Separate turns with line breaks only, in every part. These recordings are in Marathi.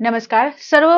नमस्कार. सर्व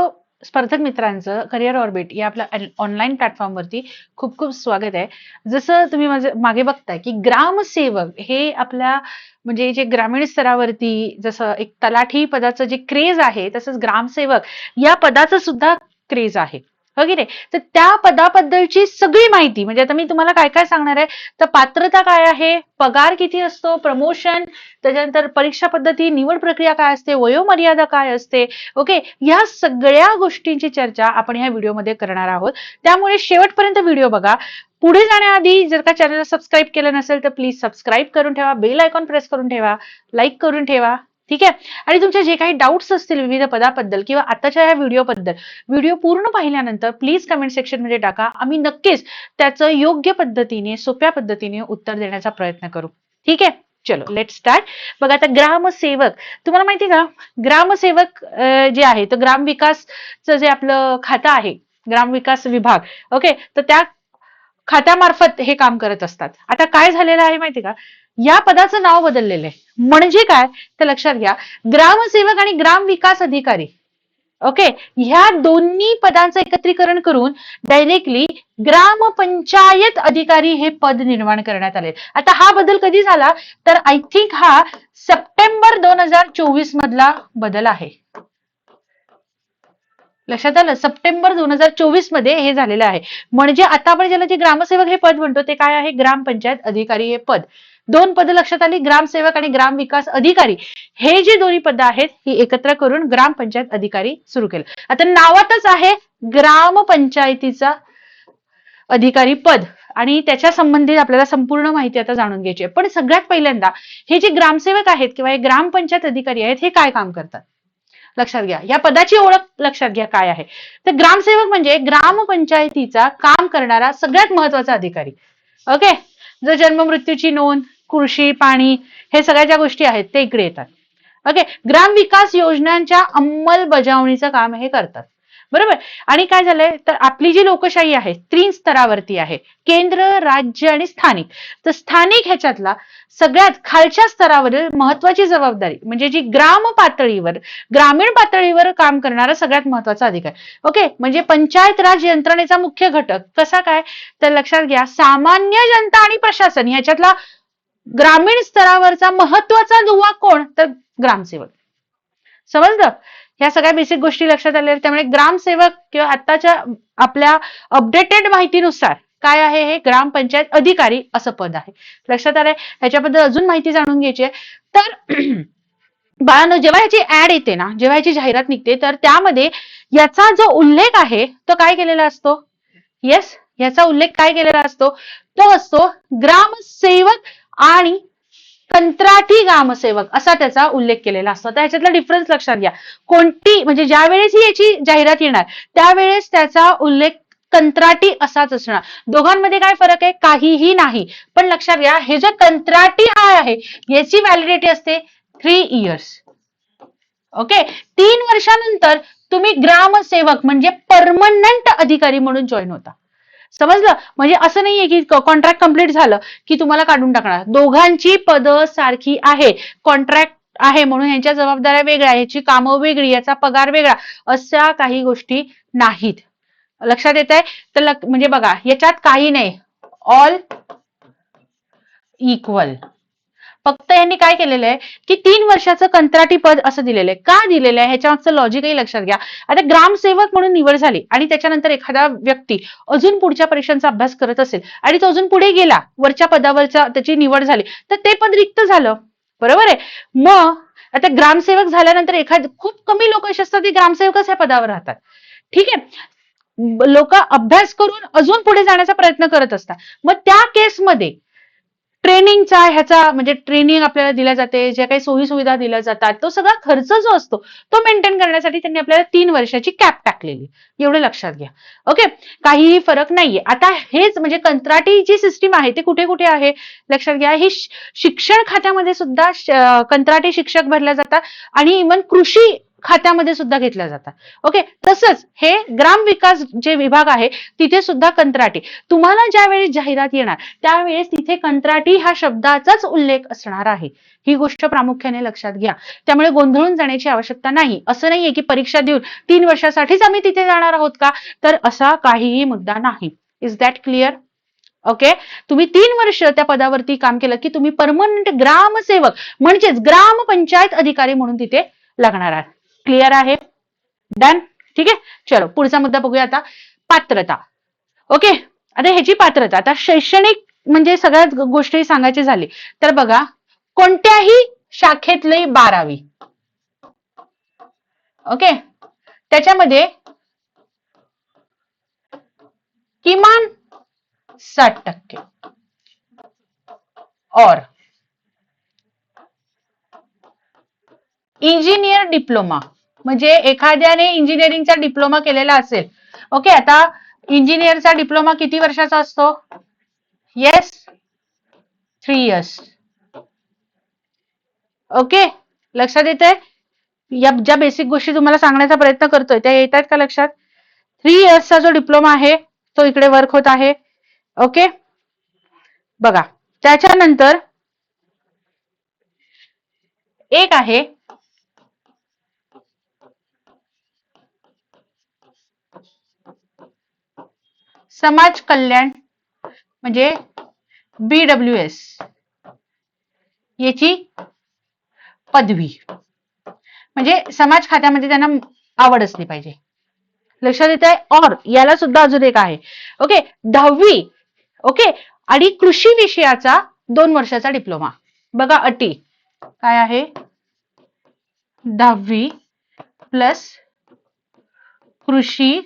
स्पर्धक मित्रांचं करिअर ऑर्बिट या आपल्या ऑनलाईन प्लॅटफॉर्मवरती खूप खूप स्वागत आहे. जसं तुम्ही माझे मागे बघताय की ग्रामसेवक हे आपल्या म्हणजे जे ग्रामीण स्तरावरती जसं एक तलाठी पदाचं जे क्रेज आहे तसंच ग्रामसेवक या पदाचं सुद्धा क्रेज आहे. हो की नाही? तर त्या पदाबद्दलची सगळी माहिती म्हणजे आता मी तुम्हाला काय काय सांगणार आहे तर पात्रता काय आहे पगार किती असतो प्रमोशन त्याच्यानंतर परीक्षा पद्धती निवड प्रक्रिया काय असते वयोमर्यादा काय असते ओके या सगळ्या गोष्टींची चर्चा आपण ह्या व्हिडिओमध्ये करणार आहोत. त्यामुळे शेवटपर्यंत व्हिडिओ बघा. पुढे जाण्याआधी जर का चॅनलला सबस्क्राईब केलं नसेल तर प्लीज सबस्क्राईब करून ठेवा बेल आयकॉन प्रेस करून ठेवा लाईक करून ठेवा. ठीक आहे? आणि तुमचे जे काही डाऊट्स असतील विविध पदाबद्दल किंवा आताच्या या व्हिडिओबद्दल व्हिडिओ पूर्ण पाहिल्यानंतर प्लीज कमेंट सेक्शनमध्ये टाका. आम्ही नक्कीच त्याचं योग्य पद्धतीने सोप्या पद्धतीने उत्तर देण्याचा प्रयत्न करू. ठीक आहे? चलो लेट स्टार्ट बघा आता ग्रामसेवक. तुम्हाला माहिती का? ग्रामसेवक जे आहे तर ग्राम विकासचं जे आपलं खातं आहे ग्राम विकास विभाग ओके तर त्या खात्यामार्फत हे काम करत असतात. आता काय झालेलं आहे माहिती का? या पदाचं नाव बदललेलं आहे. म्हणजे काय? तर लक्षात घ्या. ग्रामसेवक आणि ग्राम विकास अधिकारी. ओके ह्या दोन्ही पदांचं एकत्रीकरण करून डायरेक्टली ग्रामपंचायत अधिकारी हे पद निर्माण करण्यात आले आता हा बदल कधी झाला? तर आय थिंक हा सप्टेंबर दोन हजार चोवीस मधला बदल आहे. लक्षात आलं? सप्टेंबर दोन हजार चोवीसमध्ये हे झालेलं आहे. म्हणजे आता आपण ज्याला जे ग्रामसेवक हे पद म्हणतो ते काय आहे? ग्रामपंचायत अधिकारी हे पद. दोन पद लक्षात आली. ग्रामसेवक आणि ग्राम विकास अधिकारी. हे जे दोन्ही पद आहेत ही एकत्र करून ग्रामपंचायत अधिकारी सुरू केलं. आता नावातच आहे ग्रामपंचायतीचा अधिकारी पद. आणि त्याच्या संबंधित आपल्याला संपूर्ण माहिती आता जाणून घ्यायची आहे. पण सगळ्यात पहिल्यांदा हे जे ग्रामसेवक आहेत किंवा हे ग्रामपंचायत अधिकारी आहेत हे काय काम करतात? लक्षात घ्या. या पदाची ओळख लक्षात घ्या काय आहे. तर ग्रामसेवक म्हणजे ग्रामपंचायतीचा काम करणारा सगळ्यात महत्त्वाचा अधिकारी. ओके? जर जन्म मृत्यूची नोंद कृषी पाणी हे सगळ्या ज्या गोष्टी आहेत ते इकडे येतात. ओके ग्राम विकास योजनांच्या अंमलबजावणीचं काम हे करतात. बरोबर? आणि काय झालंय? तर आपली जी लोकशाही आहे तीन स्तरावरती आहे. केंद्र राज्य आणि स्थानिक. तर स्थानिक ह्याच्यातला सगळ्यात खालच्या स्तरावरील महत्वाची जबाबदारी म्हणजे जी ग्राम पातळीवर ग्रामीण पातळीवर काम करणारा सगळ्यात महत्त्वाचा अधिकार. ओके? म्हणजे पंचायत राज यंत्रणेचा मुख्य घटक. कसा काय? तर लक्षात घ्या सामान्य जनता आणि प्रशासन ह्याच्यातला ग्रामीण स्तरावरचा महत्त्वाचा दुवा कोण? तर ग्रामसेवक. समजलं? ह्या सगळ्या बेसिक गोष्टी लक्षात आल्या त्यामुळे ग्रामसेवक किंवा आताच्या आपल्या अपडेटेड माहितीनुसार काय आहे हे ग्रामपंचायत अधिकारी असं पद आहे. लक्षात आलंय? ह्याच्याबद्दल अजून माहिती जाणून घ्यायची आहे. तर बाळांनो जेव्हा याची ऍड येते ना जेव्हा याची जाहिरात निघते तर त्यामध्ये याचा जो उल्लेख आहे तो काय केलेला असतो? येस याचा उल्लेख काय केलेला असतो? तो असतो ग्रामसेवक आणि कंत्राटी ग्रामसेवक असा त्याचा उल्लेख केलेला असतो. तर ह्याच्यातला डिफरन्स लक्षात घ्या. कोणती म्हणजे ज्या वेळेस ही याची जाहिरात येणार त्यावेळेस त्याचा उल्लेख कंत्राटी असाच असणार. दोघांमध्ये काय फरक आहे? काहीही नाही. पण लक्षात घ्या हे जे कंत्राटी आय आहे याची व्हॅलिडिटी असते थ्री इयर्स ओके तीन वर्षानंतर तुम्ही ग्रामसेवक म्हणजे परमनंट अधिकारी म्हणून जॉईन होता. समजलं? म्हणजे असं नाहीये की कॉन्ट्रॅक्ट कंप्लीट झालं की तुम्हाला काढून टाकणार. दोघांची पदं सारखी आहे. कॉन्ट्रॅक्ट आहे म्हणून यांच्या जबाबदाऱ्या वेगळ्या याची कामं वेगळी याचा पगार वेगळा अशा काही गोष्टी नाहीत. लक्षात येत आहे तर म्हणजे बघा याच्यात काही नाही. ऑल इक्वल फक्त यांनी काय केलेलं आहे की तीन वर्षाचं कंत्राटी पद असं दिलेलं आहे. का दिलेलं आहे? ह्याच्या मागचं लॉजिकही लक्षात घ्या. आता ग्रामसेवक म्हणून निवड झाली आणि त्याच्यानंतर एखादा व्यक्ती अजून पुढच्या परीक्षांचा अभ्यास करत असेल आणि तो अजून पुढे गेला वरच्या पदावरच्या त्याची निवड झाली तर ते पद रिक्त झालं. बरोबर आहे? मग आता ग्रामसेवक झाल्यानंतर एखाद खूप कमी लोक असे असतात ते ग्रामसेवकच ह्या पदावर राहतात. ठीक आहे? लोक अभ्यास करून अजून पुढे जाण्याचा प्रयत्न करत असतात. मग त्या केसमध्ये ट्रेनिंगचा ह्याचा म्हणजे ट्रेनिंग आपल्याला दिल्या जाते ज्या काही सोयी सुविधा दिल्या जातात तो सगळा खर्च जो असतो तो मेंटेन करण्यासाठी त्यांनी आपल्याला तीन वर्षाची कॅप टाकलेली. एवढं लक्षात घ्या. ओके काहीही फरक नाहीये. आता हेच म्हणजे कंत्राटी जी सिस्टीम आहे ते कुठे कुठे आहे? लक्षात घ्या. ही शिक्षण खात्यामध्ये सुद्धा कंत्राटी शिक्षक भरल्या जातात आणि इव्हन कृषी खात्यामध्ये सुद्धा घेतल्या जातात. ओके तसंच हे ग्राम विकास जे विभाग आहे तिथे सुद्धा कंत्राटी. तुम्हाला ज्यावेळी जाहिरात येणार त्यावेळेस तिथे कंत्राटी हा शब्दाचाच उल्लेख असणार आहे. ही गोष्ट प्रामुख्याने लक्षात घ्या. त्यामुळे गोंधळून जाण्याची आवश्यकता नाही. असं नाहीये की परीक्षा देऊन तीन वर्षासाठीच आम्ही तिथे जाणार आहोत का? तर असा काहीही मुद्दा नाही. इज दॅट क्लिअर ओके तुम्ही तीन वर्ष त्या पदावरती काम केलं की तुम्ही परमनंट ग्रामसेवक म्हणजेच ग्रामपंचायत अधिकारी म्हणून तिथे लागणार आहात. क्लिअर आहे? डन ठीक आहे? चलो पुढचा मुद्दा बघूया आता. पात्रता. ओके आता ह्याची पात्रता. आता शैक्षणिक म्हणजे सगळ्याच गोष्टी सांगायची झाली. तर बघा कोणत्याही शाखेतले बारावी. ओके त्याच्यामध्ये किमान साठ टक्के. और इंजिनियर डिप्लोमा म्हणजे एखाद्याने इंजिनिअरिंगचा डिप्लोमा केलेला असेल. ओके आता इंजिनिअरचा डिप्लोमा किती वर्षाचा असतो? येस थ्री इयर्स ओके लक्षात येते या ज्या बेसिक गोष्टी तुम्हाला सांगण्याचा प्रयत्न करतोय त्या येत आहेत का लक्षात? थ्री इयर्सचा जो डिप्लोमा आहे तो इकडे वर्क होत आहे. ओके? बघा त्याच्यानंतर एक आहे समाज कल्याण म्हणजे बी डब्ल्यू एस याची पदवी. म्हणजे समाज खात्यामध्ये त्यांना आवड असली पाहिजे. लक्षात येत आहे और याला सुद्धा अजून एक आहे. ओके दहावी. ओके आणि कृषी विषयाचा दोन वर्षाचा डिप्लोमा बघा अटी. काय आहे? दहावी प्लस कृषी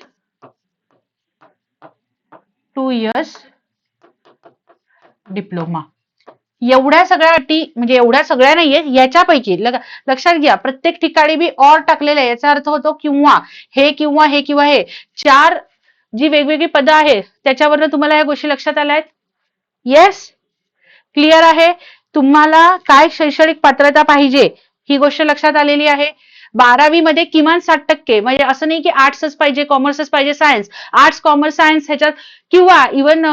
टू इयर्स डिप्लोमा. एवढ्या सगळ्या अटी म्हणजे एवढ्या सगळ्या नाहीये याच्यापैकी लक्षात घ्या प्रत्येक ठिकाणी मी ऑर टाकलेलं आहे. याचा अर्थ होतो किंवा हे किंवा हे किंवा हे. चार जी वेगवेगळी पदं आहेत त्याच्यावरनं तुम्हाला या गोष्टी लक्षात आल्या आहेत? येस क्लिअर आहे? तुम्हाला काय शैक्षणिक पात्रता पाहिजे? ही गोष्ट लक्षात आलेली आहे? बारावी मध्ये किमान साठ टक्के म्हणजे असं नाही की आर्ट्सच पाहिजे कॉमर्सच पाहिजे सायन्स. आर्ट्स कॉमर्स सायन्स ह्याच्यात किंवा इवन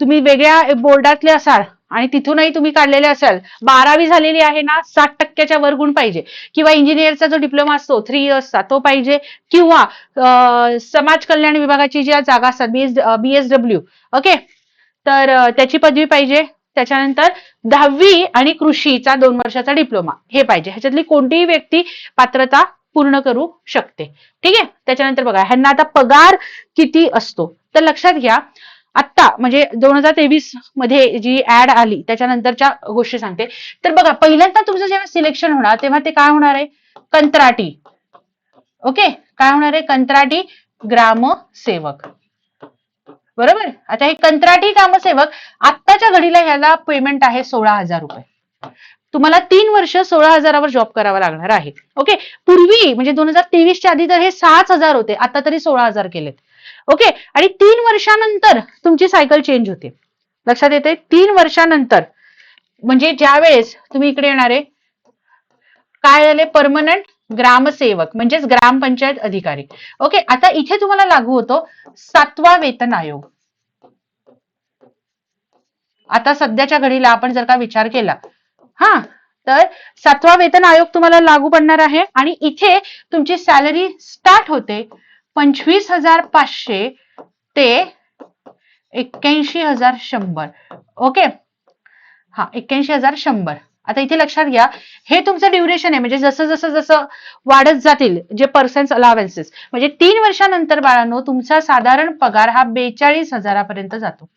तुम्ही वेगळ्या बोर्डातले असाल आणि तिथूनही तुम्ही काढलेले असाल बारावी झालेली आहे ना साठ टक्क्याच्या वर गुण पाहिजे. किंवा इंजिनिअरचा जो डिप्लोमा असतो थ्री इयर्सचा तो पाहिजे. किंवा समाज कल्याण विभागाची ज्या जागा असतात बीएस बीएसडब्ल्यू ओके तर त्याची पदवी पाहिजे. त्याच्यानंतर दहावी आणि कृषीचा दोन वर्षाचा डिप्लोमा हे पाहिजे. ह्याच्यातली कोणतीही व्यक्ती पात्रता पूर्ण करू शकते. ठीक आहे? त्याच्यानंतर बघा ह्यांना आता पगार किती असतो? तर लक्षात घ्या आत्ता म्हणजे दोन हजार तेवीसमध्ये जी ऍड आली त्याच्यानंतरच्या गोष्टी सांगते. तर बघा पहिल्यांदा तुमचं जेव्हा सिलेक्शन होणार तेव्हा ते काय होणार आहे? कंत्राटी. ओके? काय होणार आहे? कंत्राटी ग्रामसेवक. बरोबर? आता हे कंत्राटी कामसेवक आत्ताच्या घडीला ह्याला पेमेंट आहे सोळा हजार रुपये. तुम्हाला तीन वर्ष सोळा हजारावर जॉब करावा लागणार आहे. ओके पूर्वी म्हणजे दोन हजार तेवीसच्या आधी तर हे सहाच हजार होते. आता तरी सोळा हजार केलेत. ओके आणि तीन वर्षानंतर तुमची सायकल चेंज होते. लक्षात येते तीन वर्षानंतर. म्हणजे ज्या वेळेस तुम्ही इकडे येणारे काय झाले? परमनंट ग्रामसेवक म्हणजेच ग्रामपंचायत अधिकारी. ओके आता इथे तुम्हाला लागू होतो सातवा वेतन आयोग. आता सध्याच्या घडीला आपण जर का विचार केला हा तर सातवा वेतन आयोग तुम्हाला लागू पडणार आहे आणि इथे तुमची सॅलरी स्टार्ट होते पंचवीस हजार पाचशे ते एक्क्याऐंशी हजार शंभर. ओके हा एक्क्याऐंशी हजार शंभर. आता इथे लक्षात घ्या हे तुमचं ड्युरेशन आहे. म्हणजे जसं जसं जसं वाढत जातील जे पर्सेंट अलावेन्सेस म्हणजे तीन वर्षानंतर बाळांनो तुमचा साधारण पगार हा बेचाळीस हजारापर्यंत जातो.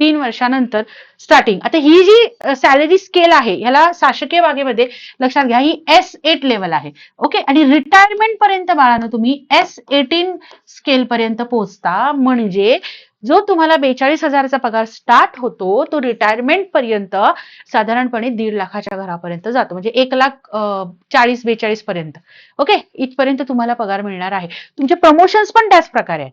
तीन वर्षानंतर स्टार्टिंग आता ही जी सॅलरी स्केल आहे ह्याला शासकीय बागेमध्ये लक्षात घ्या ही एस एट लेवल आहे. ओके आणि रिटायरमेंट पर्यंत बाळानं तुम्ही एस एटीन स्केल पर्यंत पोहोचता म्हणजे जो तुम्हाला बेचाळीस हजाराचा पगार स्टार्ट होतो तो रिटायरमेंट पर्यंत साधारणपणे दीड लाखाच्या घरापर्यंत जातो. म्हणजे एक लाख चाळीस बेचाळीस पर्यंत. ओके इथपर्यंत तुम्हाला पगार मिळणार आहे. तुमचे प्रमोशन्स पण त्याच प्रकारे आहेत.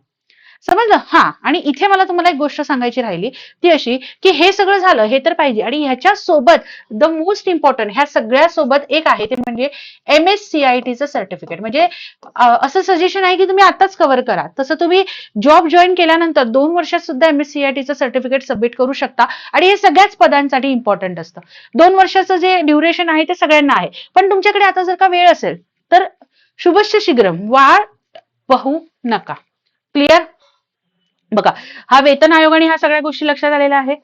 समजलं? हा. आणि इथे मला तुम्हाला एक गोष्ट सांगायची राहिली. ती अशी की हे सगळं झालं हे तर पाहिजे. आणि ह्याच्या सोबत द मोस्ट इम्पॉर्टंट ह्या सगळ्या सोबत एक आहे ते म्हणजे एम एस सी आय टीचं सर्टिफिकेट म्हणजे असं सजेशन आहे की तुम्ही आताच कव्हर करा. तसं तुम्ही जॉब जॉईन केल्यानंतर दोन वर्षात सुद्धा एम एस सी आय टीचं सर्टिफिकेट सबमिट करू शकता. आणि हे सगळ्याच पदांसाठी इम्पॉर्टंट असतं. दोन वर्षाचं जे ड्युरेशन आहे ते सगळ्यांना आहे. पण तुमच्याकडे आता जर का वेळ असेल तर शुभश्च शीघ्रम वाळ पाहू नका. क्लिअर बघा हा वेतन आयोग आणि ह्या सगळ्या गोष्टी लक्षात आलेल्या आहे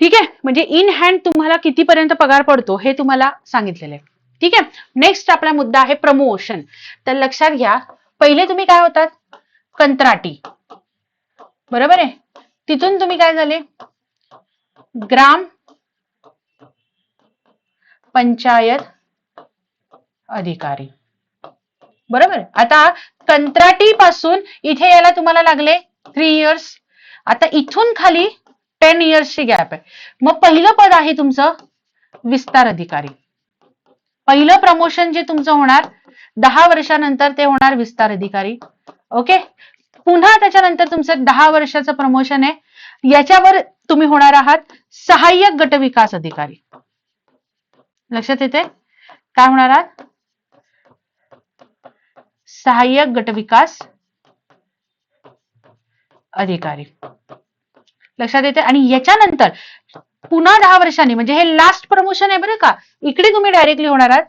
ठीक आहे? म्हणजे इन हँड तुम्हाला कितीपर्यंत पगार पडतो हे तुम्हाला सांगितलेलं आहे. ठीक आहे? नेक्स्ट आपला मुद्दा आहे प्रमोशन तर लक्षात घ्या पहिले तुम्ही काय होतात? कंत्राटी. बरोबर आहे? तिथून तुम्ही काय झाले? ग्राम पंचायत अधिकारी. बरोबर आता कंत्राटी पासून इथे यायला तुम्हाला लागले थ्री इयर्स आता इथून खाली टेन इयर्सची गॅप आहे. मग पहिलं पद आहे तुमचं विस्तार अधिकारी. पहिलं प्रमोशन जे तुमचं होणार दहा वर्षानंतर ते होणार विस्तार अधिकारी. ओके पुन्हा त्याच्यानंतर तुमचं दहा वर्षाचं प्रमोशन आहे. याच्यावर तुम्ही होणार आहात सहाय्यक गट विकास अधिकारी. लक्षात येते काय होणार आहात? सहाय्यक गट विकास अधिकारी. लक्षात येते आणि याच्यानंतर पुन्हा दहा वर्षांनी म्हणजे हे लास्ट प्रमोशन आहे बरं का? इकडे तुम्ही डायरेक्टली होणार आहात.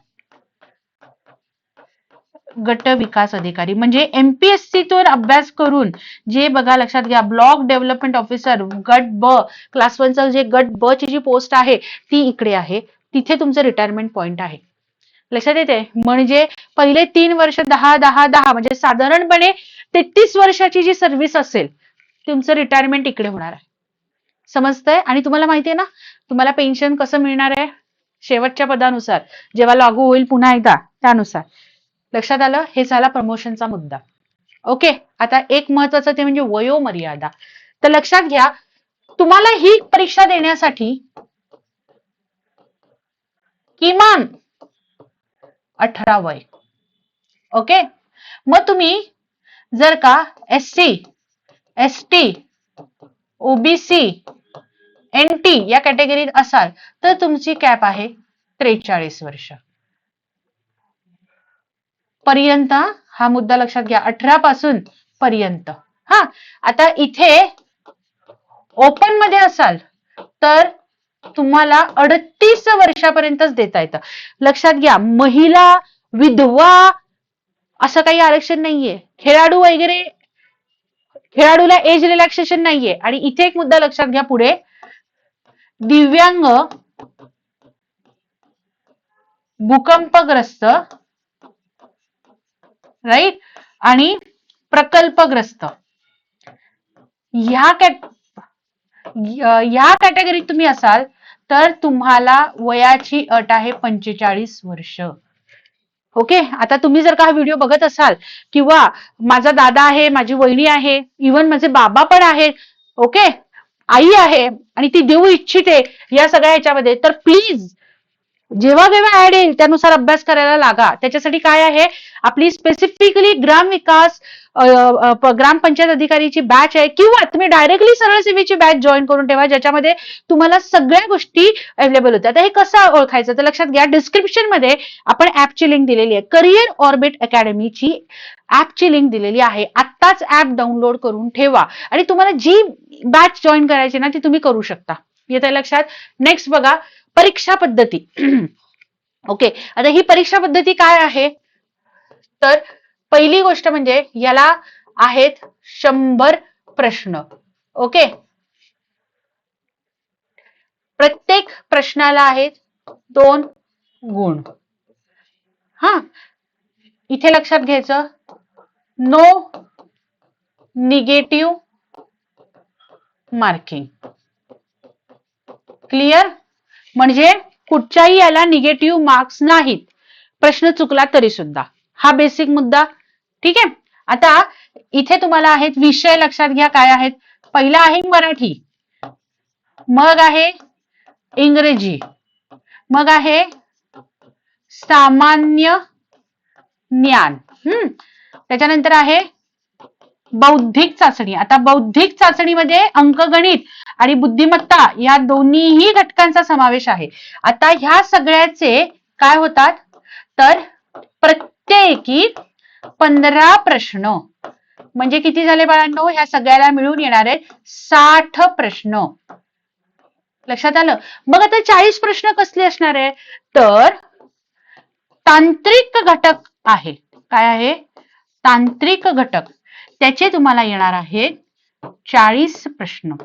गट विकास अधिकारी. म्हणजे एमपीएससी तून अभ्यास करून जे बघा लक्षात घ्या ब्लॉक डेव्हलपमेंट ऑफिसर गट ब क्लास वनचा जे गट ब ची जी पोस्ट आहे ती इकडे आहे. तिथे तुमचं रिटायरमेंट पॉइंट आहे. लक्षात येते म्हणजे पहिले तीन वर्ष दहा दहा दहा म्हणजे साधारणपणे तेहतीस वर्षाची जी सर्व्हिस असेल तुमचं रिटायरमेंट इकडे होणार आहे. समजतंय? आणि तुम्हाला माहिती आहे ना तुम्हाला पेन्शन कसं मिळणार आहे? शेवटच्या पदानुसार. जेव्हा लागू होईल पुन्हा एकदा त्यानुसार. लक्षात आलं? हे झाला प्रमोशनचा मुद्दा. ओके आता एक महत्वाचं ते म्हणजे वयोमर्यादा. तर लक्षात घ्या तुम्हाला ही परीक्षा देण्यासाठी किमान अठरा वय. ओके मग तुम्ही जर का S C S T OBC N T या कॅटेगरीत असाल तर तुमची कॅप आहे त्रेचाळीस वर्ष. पर्यंत हा. हा मुद्दा लक्षात घ्या अठरा पासून पर्यंत. हा आता इथे ओपनमध्ये असाल तर तुम्हाला अडतीस वर्षापर्यंतच देता येतं. लक्षात घ्या महिला विधवा असं काही आरक्षण नाहीये. खेळाडू वगैरे खेळाडूला एज रिलॅक्सेशन नाहीये. आणि इथे एक मुद्दा लक्षात घ्या पुढे. दिव्यांग भूकंपग्रस्त राईट आणि प्रकल्पग्रस्त. ह्या कॅट ह्या कॅटेगरीत तुम्ही असाल तर तुम्हाला वयाची अट आहे पंचेचाळीस वर्ष. ओके आता तुम्ही जर का हा व्हिडिओ बघत असाल किंवा माझा दादा आहे माझी वहिनी आहे इवन माझे बाबा पण आहेत ओके आई आहे आणि ती देऊ इच्छिते या सगळ्या ह्याच्यामध्ये तर प्लीज जेव्हा जेव्हा ऍड येईल त्यानुसार अभ्यास करायला लागा. त्याच्यासाठी काय आहे? आपली स्पेसिफिकली ग्राम विकास ग्रामपंचायत अधिकारीची बॅच आहे. किंवा तुम्ही डायरेक्टली सरळ सेवेची बॅच जॉईन करून ठेवा ज्याच्यामध्ये तुम्हाला सगळ्या गोष्टी अवेलेबल होत्या. आता हे कसं ओळखायचं? तर लक्षात घ्या डिस्क्रिप्शनमध्ये आपण ऍपची लिंक दिलेली आहे. करिअर ऑर्बिट अकॅडमीची ऍपची लिंक दिलेली आहे. आत्ताच ऍप डाउनलोड करून ठेवा. आणि तुम्हाला जी बॅच जॉईन करायची ना ती तुम्ही करू शकता. येते लक्षात? नेक्स्ट बघा परीक्षा पद्धती. ओके आता ही परीक्षा पद्धती काय आहे? तर पहिली गोष्ट म्हणजे याला आहेत शंभर प्रश्न. ओके प्रत्येक प्रश्नाला आहेत दोन गुण. हा? इथे लक्षात घ्यायचं. नो निगेटिव्ह मार्किंग क्लिअर म्हणजे कुठच्याही याला निगेटिव्ह मार्क्स नाहीत. प्रश्न चुकला तरी सुद्धा. हा बेसिक मुद्दा. ठीक आहे? आता इथे तुम्हाला आहेत विषय लक्षात घ्या काय आहेत. पहिला आहे मराठी. मग आहे इंग्रजी. मग आहे सामान्य ज्ञान. हम्म? त्याच्यानंतर आहे बौद्धिक चाचणी. आता बौद्धिक चाचणीमध्ये अंकगणित आणि बुद्धिमत्ता या दोन्हीही घटकांचा समावेश आहे. आता ह्या सगळ्याचे काय होतात? तर प्रत्येकी पंधरा प्रश्न. म्हणजे किती झाले बाळांनो? ह्या सगळ्याला मिळून येणारे साठ प्रश्न. लक्षात आलं? मग आता चाळीस प्रश्न कसले असणार आहे तर तांत्रिक घटक आहे काय आहे? तांत्रिक घटक. त्याचे तुम्हाला येणार आहेत चाळीस प्रश्न.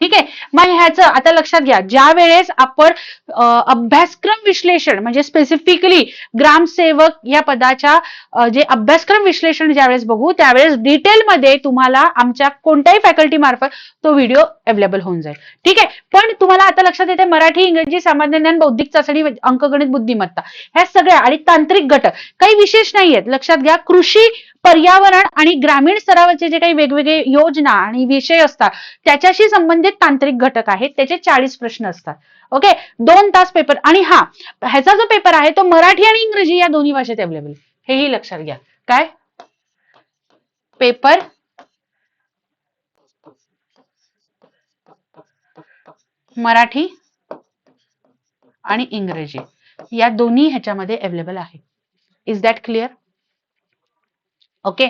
ठीक? आहे मग ह्याचं आता लक्षात घ्या. ज्या वेळेस आपण अभ्यासक्रम विश्लेषण म्हणजे स्पेसिफिकली ग्रामसेवक या पदाच्या जे अभ्यासक्रम विश्लेषण ज्यावेळेस बघू त्यावेळेस डिटेलमध्ये तुम्हाला आमच्या कोणत्याही फॅकल्टी मार्फत तो व्हिडिओ अवेलेबल होऊन जाईल. ठीक? आहे पण तुम्हाला आता लक्षात येते मराठी इंग्रजी सामान्य ज्ञान बौद्धिक चाचणी अंकगणित बुद्धिमत्ता ह्या सगळ्या आणि तांत्रिक घटक काही विशेष नाहीयेत. लक्षात घ्या कृषी पर्यावरण आणि ग्रामीण स्तरावरचे जे काही वेगवेगळे योजना आणि विषय असतात त्याच्याशी संबंधित तांत्रिक घटक आहेत त्याचे चाळीस प्रश्न असतात. ओके दोन तास पेपर आणि हा ह्याचा जो पेपर आहे तो मराठी आणि इंग्रजी या दोन्ही भाषेत अवेलेबल हेही लक्षात घ्या. काय? पेपर मराठी आणि इंग्रजी. या दोन्ही ह्याच्यामध्ये अवेलेबल आहे. इज दॅट क्लिअर ओके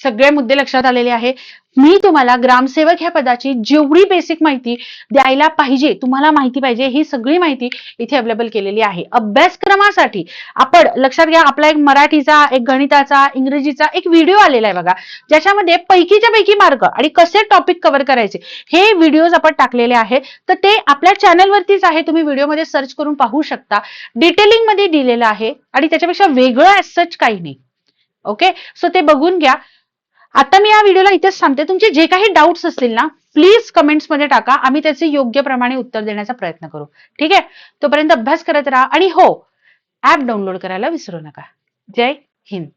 सगळे मुद्दे लक्षात आलेले आहे. मी तुम्हाला ग्रामसेवक ह्या पदाची जेवढी बेसिक माहिती द्यायला पाहिजे तुम्हाला माहिती पाहिजे ही सगळी माहिती इथे अवेलेबल केलेली आहे. अभ्यासक्रमासाठी आपण लक्षात घ्या आपला एक मराठीचा एक गणिताचा इंग्रजीचा एक व्हिडिओ आलेला आहे बघा. ज्याच्यामध्ये पैकीच्या पैकी मार्क आणि कसे टॉपिक कव्हर करायचे हे व्हिडिओज आपण टाकलेले आहेत. तर ते आपल्या चॅनलवरतीच आहे तुम्ही व्हिडिओमध्ये सर्च करून पाहू शकता. डिटेलिंगमध्ये दिलेलं आहे आणि त्याच्यापेक्षा वेगळं सच काही नाही. ओके सो ते बघून घ्या. आता मी या व्हिडिओला इथेच सांगते तुमचे जे काही डाऊट्स असतील ना प्लीज कमेंट्समध्ये टाका. आम्ही त्याचे योग्य प्रमाणे उत्तर देण्याचा प्रयत्न करू. ठीक आहे? तोपर्यंत अभ्यास करत राहा. आणि हो ऍप डाउनलोड करायला विसरू नका. जय हिंद.